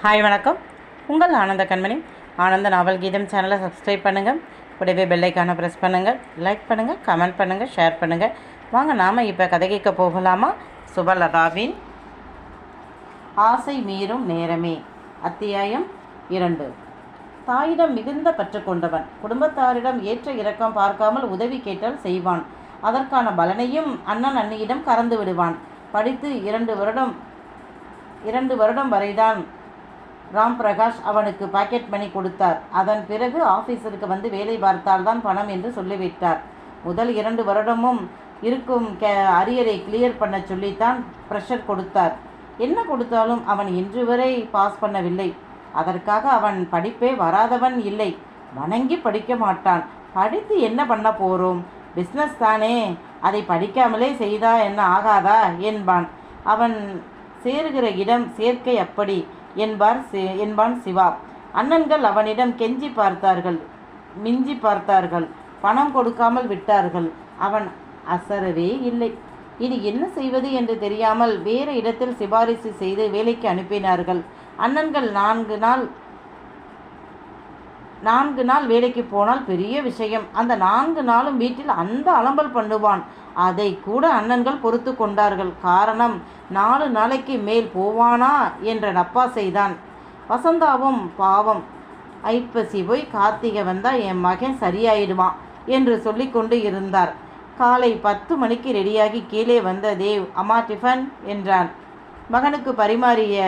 Hi வணக்கம். உங்கள் ஆனந்த கண்மணி. ஆனந்த நாவல் கீதம் சேனலை சப்ஸ்கிரைப் பண்ணுங்கள் கூடவே பெல்லைக்கான ப்ரெஸ் பண்ணுங்கள் லைக் பண்ணுங்கள் கமெண்ட் பண்ணுங்கள் ஷேர் பண்ணுங்கள் வாங்க நாம் இப்போ கதை கேட்க போகலாமா? சுபலதாவின் ஆசை மீறும் நேரமே. அத்தியாயம் இரண்டு. தாயிடம் மிகுந்த பற்று கொண்டவன். குடும்பத்தாரிடம் ஏற்ற இறக்கம் பார்க்காமல் உதவி கேட்டால் செய்வான். அதற்கான பலனையும் அண்ணன் அண்ணியிடம் கறந்து விடுவான். படித்து இரண்டு வருடம் இரண்டு வருடம் வரைதான் ராம் பிரகாஷ் அவனுக்கு பாக்கெட் மணி கொடுத்தார். அதன் பிறகு ஆஃபீஸருக்கு வந்து வேலை பார்த்தால்தான் பணம் என்று சொல்லிவிட்டார். முதல் இரண்டு வருடமும் இருக்கும் கே அரியரை கிளியர் பண்ண சொல்லித்தான் ப்ரெஷர் கொடுத்தார். என்ன கொடுத்தாலும் அவன் இன்று வரை பாஸ் பண்ணவில்லை. அதற்காக அவன் படிப்பே வராதவன் இல்லை. வணங்கி படிக்க மாட்டான். படித்து என்ன பண்ண போகிறோம் பிஸ்னஸ் தானே. அதை படிக்காமலே செய்தா என்ன ஆகாதா? என்பான். அவன் சேருகிற இடம் சேர்க்கை அப்படி. என்பார் சி- என்பான் சிவா. அண்ணன்கள் அவனிடம் கெஞ்சி பார்த்தார்கள். மிஞ்சி பார்த்தார்கள். பணம் கொடுக்காமல் விட்டார்கள். அவன் அசரவே இல்லை. இனி என்ன செய்வது என்று தெரியாமல் வேறு இடத்தில் சிபாரிசு செய்து வேலைக்கு அனுப்பினார்கள். அண்ணன்கள் நான்கு நாள் நான்கு நாள் வேலைக்கு போனால் பெரிய விஷயம். அந்த நான்கு நாளும் வீட்டில் அந்த அலம்பல் பண்ணுவான். அதை கூட அண்ணன்கள் பொறுத்து கொண்டார்கள். காரணம் நாலு நாளைக்கு மேல் போவானா என்ற நப்பா செய்தான் வசந்தாவும் பாவம். ஐப்பசி போய் கார்த்திகை வந்தால் என் மகன் சரியாயிடுவான் என்று சொல்லிக்கொண்டு இருந்தார். காலை பத்து மணிக்கு ரெடியாகி கீழே வந்த தேவ் அம்மா டிஃபன் என்றான். மகனுக்கு பரிமாறிய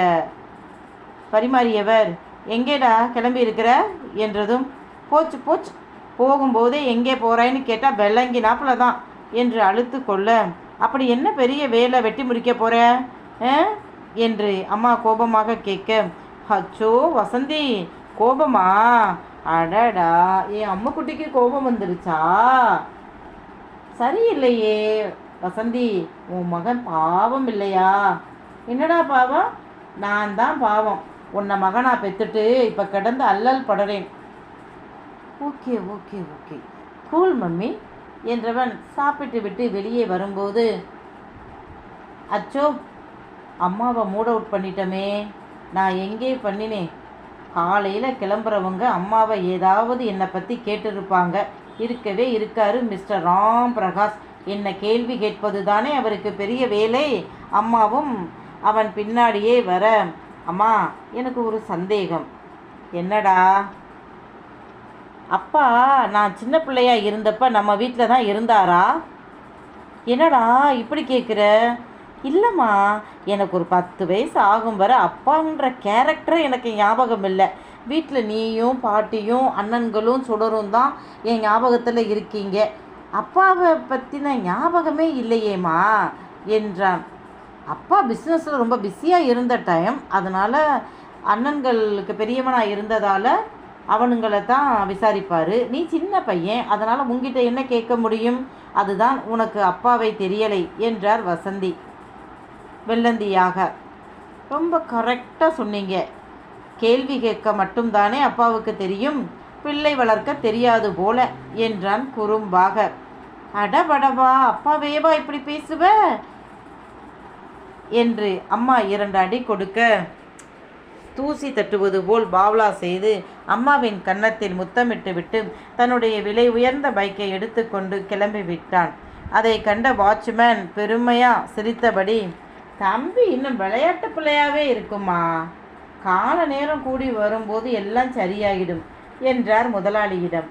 பரிமாறியவர் எங்கேடா கிளம்பி இருக்கிற? என்றதும் போச்சு போச்சு. போகும்போதே எங்கே போகிறாய்ன்னு கேட்டால் வெள்ளங்கினாப்புல தான் என்று அழுத்து கொள்ள அப்படி என்ன பெரிய வேலை வெட்டி முடிக்க போகிற ஆ?" என்று அம்மா கோபமாக கேட்க அச்சோ வசந்தி கோபமா? அடடா என் அம்முக்குட்டிக்கு கோபம் வந்துருச்சா? சரியில்லையே வசந்தி உன் மகன் பாவம் இல்லையா? என்னடா பாவம்? நான் தான் பாவம். உன்னை மகனா பெற்றுட்டு இப்போ கிடந்து அல்லல் படுறேன். Okay okay okay. Cool mummy என்றவன் சாப்பிட்டு விட்டு வெளியே வரும்போது அச்சோ அம்மாவை மூட் அவுட் பண்ணிட்டோமே. நான் எங்கே பண்ணினேன்? காலையில் கிளம்புறவங்க அம்மாவை ஏதாவது என்னை பற்றி கேட்டிருப்பாங்க. இருக்கவே இருக்காரு மிஸ்டர் ராம் பிரகாஷ். என்னை கேள்வி கேட்பது தானே அவருக்கு பெரிய வேலை. அம்மாவும் அவன் பின்னாடியே வர அம்மா எனக்கு ஒரு சந்தேகம். என்னடா? அப்பா நான் சின்ன பிள்ளையா இருந்தப்ப நம்ம வீட்டில் தான் இருந்தாரா? என்னடா இப்படி கேட்குற இல்லைம்மா எனக்கு ஒரு பத்து வயசு ஆகும் வர அப்பான்ற கேரக்டர் எனக்கு ஞாபகம் இல்லை. வீட்டில் நீயும் பாட்டியும் அண்ணன்களும் சுடரும் தான் என் ஞாபகத்தில் இருக்கீங்க. அப்பாவை பற்றின ஞாபகமே இல்லையேம்மா என்றான். அப்பா பிஸ்னஸில் ரொம்ப பிஸியாக இருந்த டைம் அதனால் அண்ணன்களுக்கு பெரியவனாக இருந்ததால் அவனுங்களை தான் விசாரிப்பார். நீ சின்ன பையன் அதனால் உங்ககிட்ட என்ன கேட்க முடியும்? அதுதான் உனக்கு அப்பாவை தெரியலை என்றார் வசந்தி. வெள்ளந்தியாக. ரொம்ப கரெக்டாக சொன்னீங்க. கேள்வி கேட்க மட்டும்தானே அப்பாவுக்கு தெரியும்? பிள்ளை வளர்க்க தெரியாது போல என்றான் குறும்பாக. அடபடவா அப்பாவேவா இப்படி பேசுவ? என்று அம்மா இரண்டு அடி கொடுக்க தூசி தட்டுவது போல் பாவ்லா செய்து அம்மாவின் கன்னத்தில் முத்தமிட்டு விட்டு தன்னுடைய விலை உயர்ந்த பைக்கை எடுத்துக்கொண்டு கிளம்பி விட்டான் அதை கண்ட வாட்ச்மேன் பெருமையா சிரித்தபடி தம்பி இன்னும் விளையாட்டு பிள்ளையாவே இருக்குமா? கால நேரம் கூடி வரும்போது எல்லாம் சரியாகிடும் என்றார் முதலாளியிடம்.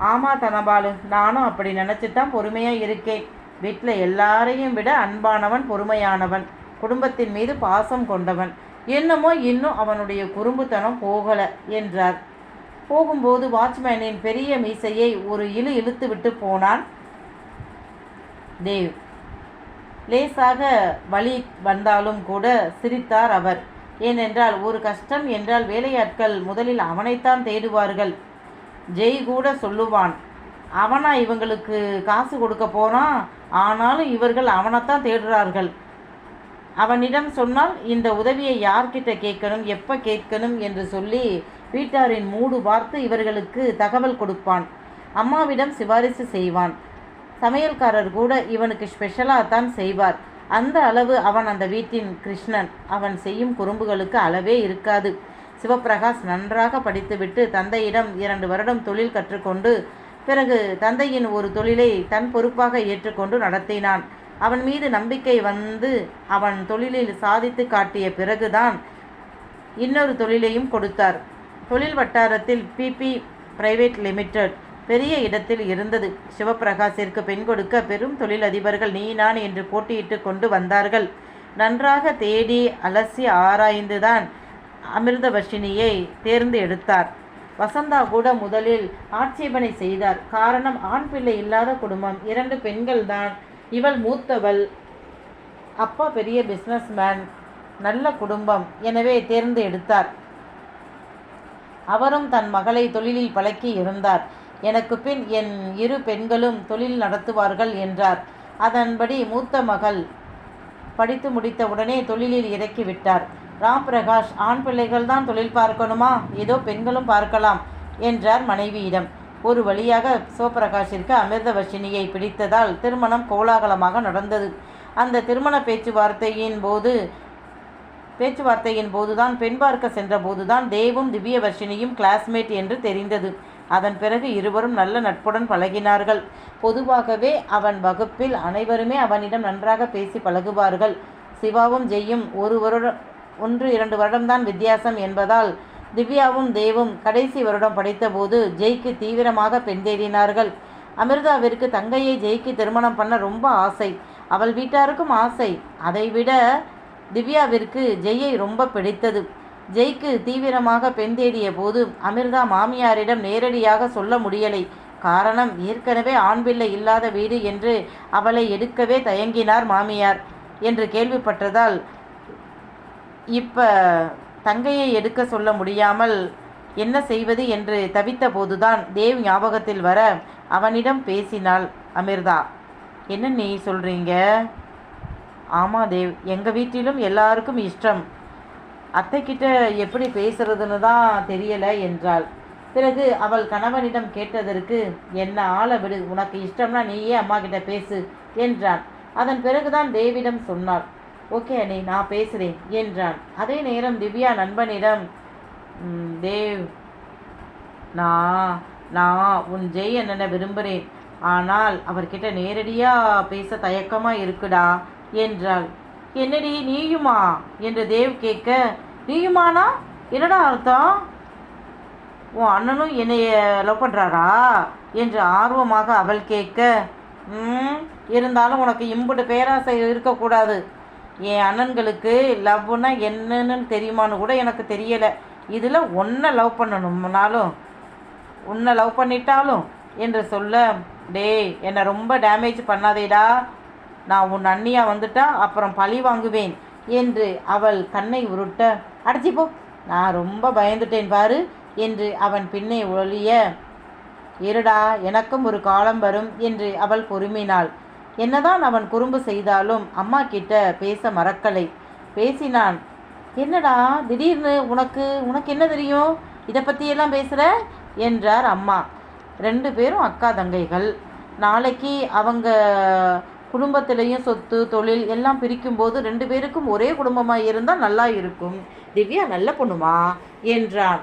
ஆமா தனபாலு நானும் அப்படி நினச்சி தான் பொறுமையாக இருக்கேன் வீட்டில் எல்லாரையும் விட அன்பானவன் பொறுமையானவன் குடும்பத்தின் மீது பாசம் கொண்டவன். என்னமோ இன்னும் அவனுடைய குறும்புத்தனம் போகலை என்றார். போகும்போது வாட்ச்மேனின் பெரிய மீசையை ஒரு இழு இழுத்து விட்டு போனான் தேவ். லேசாக வழி வந்தாலும் கூட சிரித்தார் அவர். ஏனென்றால் ஒரு கஷ்டம் என்றால் வேலையாட்கள் முதலில் அவனைத்தான் தேடுவார்கள். ஜெய் கூட சொல்லுவான் அவனா இவங்களுக்கு காசு கொடுக்க போறான் ஆனாலும் இவர்கள் அவனைத்தான் தேடுறார்கள். அவனிடம் சொன்னால் இந்த உதவியை யார்கிட்ட கேட்கணும் எப்போ கேட்கணும் என்று சொல்லி வீட்டாரின் மூடு பார்த்து இவர்களுக்கு தகவல் கொடுப்பான். அம்மாவிடம் சிபாரிசு செய்வான். சமையல்காரர் கூட இவனுக்கு ஸ்பெஷலாக தான் செய்வார். அந்த அளவு அவன் அந்த வீட்டின் கிருஷ்ணன். அவன் செய்யும் குறும்புகளுக்கு அளவே இருக்காது. சிவப்பிரகாஷ் நன்றாக படித்துவிட்டு தந்தையிடம் இரண்டு வருடம் தொழில் கற்றுக்கொண்டு பிறகு தந்தையின் ஒரு தொழிலை தன் பொறுப்பாக ஏற்றுக்கொண்டு நடத்தினான். அவன் மீது நம்பிக்கை வந்து அவன் தொழிலில் சாதித்து காட்டிய பிறகுதான் இன்னொரு தொழிலையும் கொடுத்தார். தொழில் வட்டாரத்தில் பிபி பிரைவேட் லிமிடெட் பெரிய இடத்தில் இருந்தது. சிவபிரகாசிற்கு பெண் கொடுக்க பெரும் தொழிலதிபர்கள் நீ நான் என்று போட்டியிட்டு கொண்டு வந்தார்கள். நன்றாக தேடி அலசி ஆராய்ந்துதான் அமிர்தவர்ஷினியை தேர்ந்து எடுத்தார் வசந்தா கூட முதலில் ஆட்சேபனை செய்தார். காரணம் ஆண் பிள்ளை இல்லாத குடும்பம். இரண்டு பெண்கள்தான். இவள் மூத்தவள். அப்பா பெரிய பிஸ்னஸ்மேன் நல்ல குடும்பம். எனவே தேர்ந்து எடுத்தார். அவரும் தன் மகளை தொழிலில் பழக்கி இருந்தார். எனக்கு பின் என் இரு பெண்களும் தொழில் நடத்துவார்கள் என்றார். அதன்படி மூத்த மகள் படித்து முடித்தவுடனே தொழிலில் இறக்கிவிட்டார் ராம் பிரகாஷ் ஆண் பிள்ளைகள் தான் தொழில் பார்க்கணுமா? ஏதோ பெண்களும் பார்க்கலாம் என்றார் மனைவியிடம் ஒரு வழியாக சிவபிரகாஷிற்கு அமிர்தவர்ஷினியை பிடித்ததால் திருமணம் கோலாகலமாக நடந்தது. அந்த திருமண பேச்சுவார்த்தையின் போது பேச்சுவார்த்தையின் போதுதான் பெண் பார்க்க சென்ற போதுதான் தேவும் திவ்யவர்ஷினியும் கிளாஸ்மேட் என்று தெரிந்தது. அதன் பிறகு இருவரும் நல்ல நட்புடன் பழகினார்கள். பொதுவாகவே அவன் வகுப்பில் அனைவருமே அவனிடம் நன்றாக பேசி பழகுவார்கள். சிவாவும் ஜெய்யும் ஒருவருடன் ஒன்று இரண்டு வருடம்தான் வித்தியாசம் என்பதால் திவ்யாவும் தேவும் கடைசி வருடம் படித்தபோது ஜெய்க்கு தீவிரமாக பெண் தேடினார்கள். அமிர்தாவிற்கு தங்கையை ஜெய்க்கு திருமணம் பண்ண ரொம்ப ஆசை. அவள் வீட்டாருக்கும் ஆசை. அதைவிட திவ்யாவிற்கு ஜெய்யை ரொம்ப பிடித்தது. ஜெய்க்கு தீவிரமாக பெண் தேடிய போது அமிர்தா மாமியாரிடம் நேரடியாக சொல்ல முடியலை. காரணம் ஏற்கனவே ஆண் பிள்ளை இல்லாத வீடு என்று அவளை எடுக்கவே தயங்கினார் மாமியார் என்று கேள்விப்பட்டதால் இப்போ தங்கையை எடுக்க சொல்ல முடியாமல் என்ன செய்வது என்று தவித்த போதுதான் தேவ் ஞாபகத்தில் வர அவனிடம் பேசினாள் அமிர்தா. என்ன நீ சொல்கிறீங்க ஆமாம் தேவ் எங்கள் வீட்டிலும் எல்லாருக்கும் இஷ்டம். அத்தைக்கிட்ட எப்படி பேசுறதுன்னு தான் தெரியலை என்றாள். பிறகு அவள் கணவனிடம் கேட்டதற்கு என்ன ஆளை விடு உனக்கு இஷ்டம்னா நீயே அம்மா கிட்ட பேசு என்றான். அதன் பிறகுதான் தேவிடம் சொன்னாள். ஓகே அண்ணே நான் பேசுகிறேன் என்றான். அதே நேரம் திவ்யா நண்பனிடம் தேவ் நான் நான் உன் ஜெய் அண்ணனை விரும்புகிறேன் ஆனால் அவர்கிட்ட நேரடியாக பேச தயக்கமாக இருக்குடா என்றாள். என்னடி நீயுமா? என்று தேவ் கேட்க நீயுமானா? என்னடா அர்த்தம்? உன் அண்ணனும் என்னைய லவ் பண்ணுறாரா என்று ஆர்வமாக அவள் கேட்க ம் இருந்தாலும் உனக்கு இம்புட்டு பேராசை இருக்கக்கூடாது. என் அண்ணன்களுக்கு லவ்னா என்னன்னு தெரியுமான்னு கூட எனக்கு தெரியலை. இதில் ஒன்றை லவ் பண்ணணும்னாலும் உன்னை லவ் பண்ணிட்டாலும் என்று சொல்ல டேய் என்னை ரொம்ப டேமேஜ் பண்ணாதேடா. நான் உன் அண்ணியா வந்துட்டா அப்புறம் பழி வாங்குவேன் என்று அவள் கண்ணை உருட்ட அடைச்சிப்போ நான் ரொம்ப பயந்துட்டேன் பாரு என்று அவன் பின்னே ஒழிய இருடா எனக்கும் ஒரு காலம் வரும் என்று அவள் பொறுமினாள். என்னதான் அவன் குறும்பு செய்தாலும் அம்மா கிட்ட பேச மறக்கலை. பேசினான் என்னடா திடீர்னு உனக்கு உனக்கு என்ன தெரியும்? இதை பற்றியெல்லாம் பேசுகிற என்றார் அம்மா. ரெண்டு பேரும் அக்கா தங்கைகள். நாளைக்கு அவங்க குடும்பத்திலையும் சொத்து தொழில் எல்லாம் பிரிக்கும்போது ரெண்டு பேருக்கும் ஒரே குடும்பமாக இருந்தால் நல்லா இருக்கும். திவ்யா நல்ல பொண்ணுமா? என்றான்.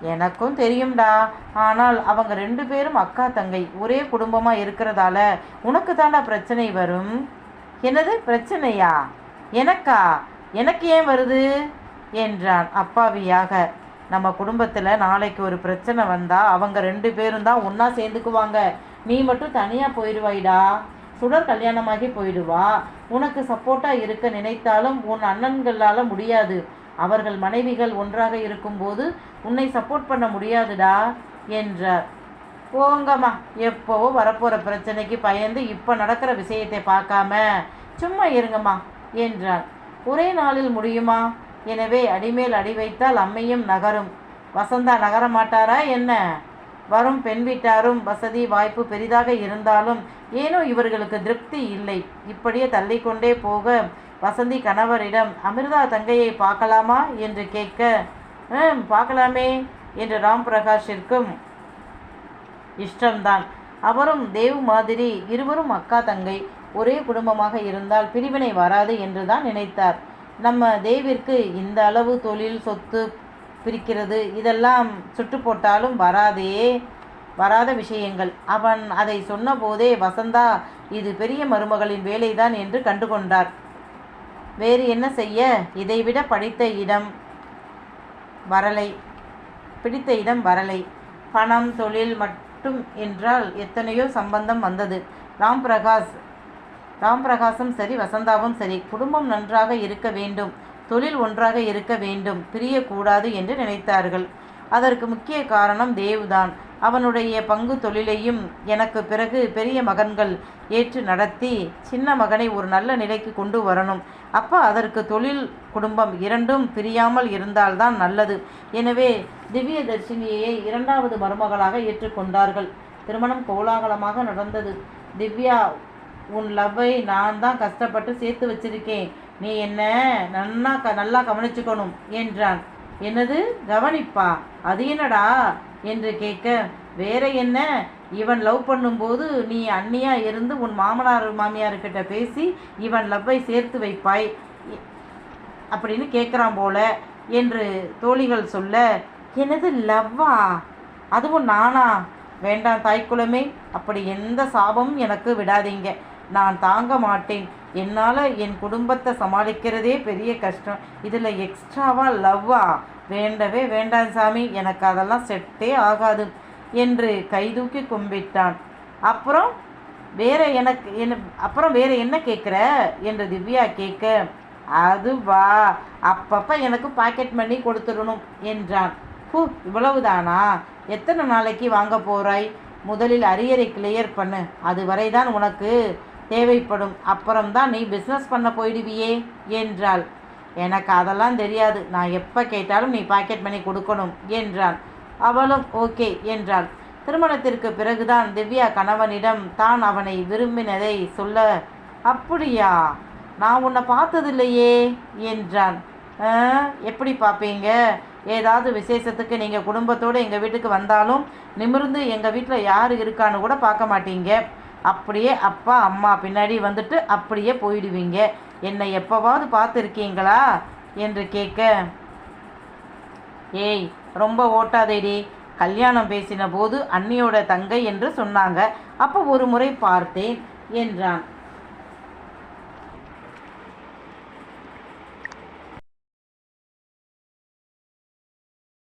எனக்கும் தெரியும்டா. ஆனால் அவங்க ரெண்டு பேரும் அக்கா தங்கை ஒரே குடும்பமாக இருக்கிறதால உனக்கு தாண்டா பிரச்சனை வரும். என்னது? பிரச்சனையா? எனக்கா? எனக்கு ஏன் வருது? என்றான் அப்பாவியாக. நம்ம குடும்பத்தில் நாளைக்கு ஒரு பிரச்சனை வந்தால் அவங்க ரெண்டு பேரும் தான் ஒன்றா சேர்ந்துக்குவாங்க. நீ மட்டும் தனியாக போயிடுவாய்டா. சுடர் கல்யாணமாகி போயிடுவா. உனக்கு சப்போர்ட்டாக இருக்க நினைத்தாலும் உன் அண்ணன்களால் முடியாது. அவர்கள் மனைவிகள் ஒன்றாக இருக்கும்போது உன்னை சப்போர்ட் பண்ண முடியாதுடா என்றார். போங்கம்மா எப்போவோ வரப்போகிற பிரச்சனைக்கு பயந்து இப்போ நடக்கிற விஷயத்தை பார்க்காம சும்மா இருங்கம்மா என்றான் ஒரே நாளில் முடியுமா? எனவே அடிமேல் அடி வைத்தால் அம்மையும் நகரும். வசந்தா நகர மாட்டாரா என்ன? வரும் பெண் வீட்டாரும் வசதி வாய்ப்பு பெரிதாக இருந்தாலும் ஏனோ இவர்களுக்கு திருப்தி இல்லை. இப்படியே தள்ளிக்கொண்டே போக வசந்தி கணவரிடம் அமிர்தா தங்கையை பார்க்கலாமா? என்று கேட்க பார்க்கலாமே என்று ராம் பிரகாஷிற்கும் இஷ்டம்தான். அவரும் தேவ் மாதிரி இருவரும் அக்கா தங்கை ஒரே குடும்பமாக இருந்தால் பிரிவினை வராது என்று தான் நினைத்தார். நம்ம தேவிற்கு இந்த அளவு தொழில் சொத்து பிரிக்கிறது இதெல்லாம் சுட்டு போட்டாலும் வராதே வராத விஷயங்கள். அவன் அதை சொன்னபோதே வசந்தா இது பெரிய மருமகளின் வேலைதான் என்று கண்டுகொண்டார். வேறு என்ன செய்ய? இதைவிட படித்த இடம் வரலை. பிடித்த இடம் வரலை. பணம் தொழில் மட்டும் என்றால் எத்தனையோ சம்பந்தம் வந்தது. ராம் பிரகாஷ் ராம் பிரகாசும் சரி வசந்தாவும் சரி குடும்பம் நன்றாக இருக்க வேண்டும். தொழில் ஒன்றாக இருக்க வேண்டும். பிரியக்கூடாது என்று நினைத்தார்கள். அதற்கு முக்கிய காரணம் தேவ்தான். அவனுடைய பங்கு தொழிலையும் எனக்கு பிறகு பெரிய மகன்கள் ஏற்று நடத்தி சின்ன மகனை ஒரு நல்ல நிலைக்கு கொண்டு வரணும். அப்போ அதற்கு தொழில் குடும்பம் இரண்டும் பிரியாமல் இருந்தால்தான் நல்லது. எனவே திவ்ய தர்ஷினியை இரண்டாவது மருமகளாக ஏற்றுக்கொண்டார்கள். திருமணம் கோலாகலமாக நடந்தது. திவ்யா உன் லவ்வை நான் தான் கஷ்டப்பட்டு சேர்த்து வச்சிருக்கேன். நீ என்ன நன்னா க நல்லா கவனிச்சுக்கணும் என்றான். என்னது? கவனிப்பா. அது என்னடா? என்று கேட்க வேற என்ன? இவன் லவ் பண்ணும்போது நீ அண்ணியா இருந்து உன் மாமனார் மாமியார்கிட்ட பேசி இவன் லவ்வை சேர்த்து வைப்பாய் அப்படின்னு கேட்குறான் போல என்று தோழிகள் சொல்ல எனது லவ்வா? அதுவும் நானா? வேண்டாம் தாய்க்குலமே அப்படி எந்த சாபமும் எனக்கு விடாதீங்க. நான் தாங்க மாட்டேன். என்னால் என் குடும்பத்தை சமாளிக்கிறதே பெரிய கஷ்டம். இதில் எக்ஸ்ட்ராவா லவ்வா? வேண்டவே வேண்டாம் சாமி எனக்கு அதெல்லாம் செட்டே ஆகாது என்று கைதூக்கி கும்பிட்டான். அப்புறம் வேற எனக்கு என்ன அப்புறம் வேற என்ன கேட்குற என்று திவ்யா கேட்க அதுவா அப்பப்போ எனக்கு பாக்கெட் மணி கொடுத்துடணும் என்றான். ஹூ இவ்வளவுதானா? எத்தனை நாளைக்கு வாங்க போகிறாய் முதலில் அரியரை கிளியர் பண்ணு அது வரைதான் உனக்கு தேவைப்படும். அப்புறம்தான் நீ பிஸ்னஸ் பண்ண போயிடுவியே என்றாள். எனக்கு அதெல்லாம் தெரியாது. நான் எப்போ கேட்டாலும் நீ பாக்கெட் மணி கொடுக்கணும் என்றான். அவளும் ஓகே என்றாள். திருமணத்திற்கு பிறகுதான் திவ்யா கணவனிடம் தான் அவனை விரும்பினதை சொல்ல அப்படியா? நான் உன்னை பார்த்ததில்லையே என்றான். எப்படி பார்ப்பீங்க? ஏதாவது விசேஷத்துக்கு நீங்கள் குடும்பத்தோடு எங்கள் வீட்டுக்கு வந்தாலும் நிமிர்ந்து எங்கள் வீட்டில் யார் இருக்கான்னு கூட பார்க்க மாட்டீங்க. அப்படியே அப்பா அம்மா பின்னாடி வந்துட்டு அப்படியே போயிடுவீங்க. என்னை எப்போவாவது பார்த்துருக்கீங்களா? என்று கேட்க ஏய் ரொம்ப ஓட்டாதேடி. கல்யாணம் பேசின போது அண்ணியோட தங்கை என்று சொன்னாங்க. அப்போ ஒரு முறை பார்த்தேன் என்றான்.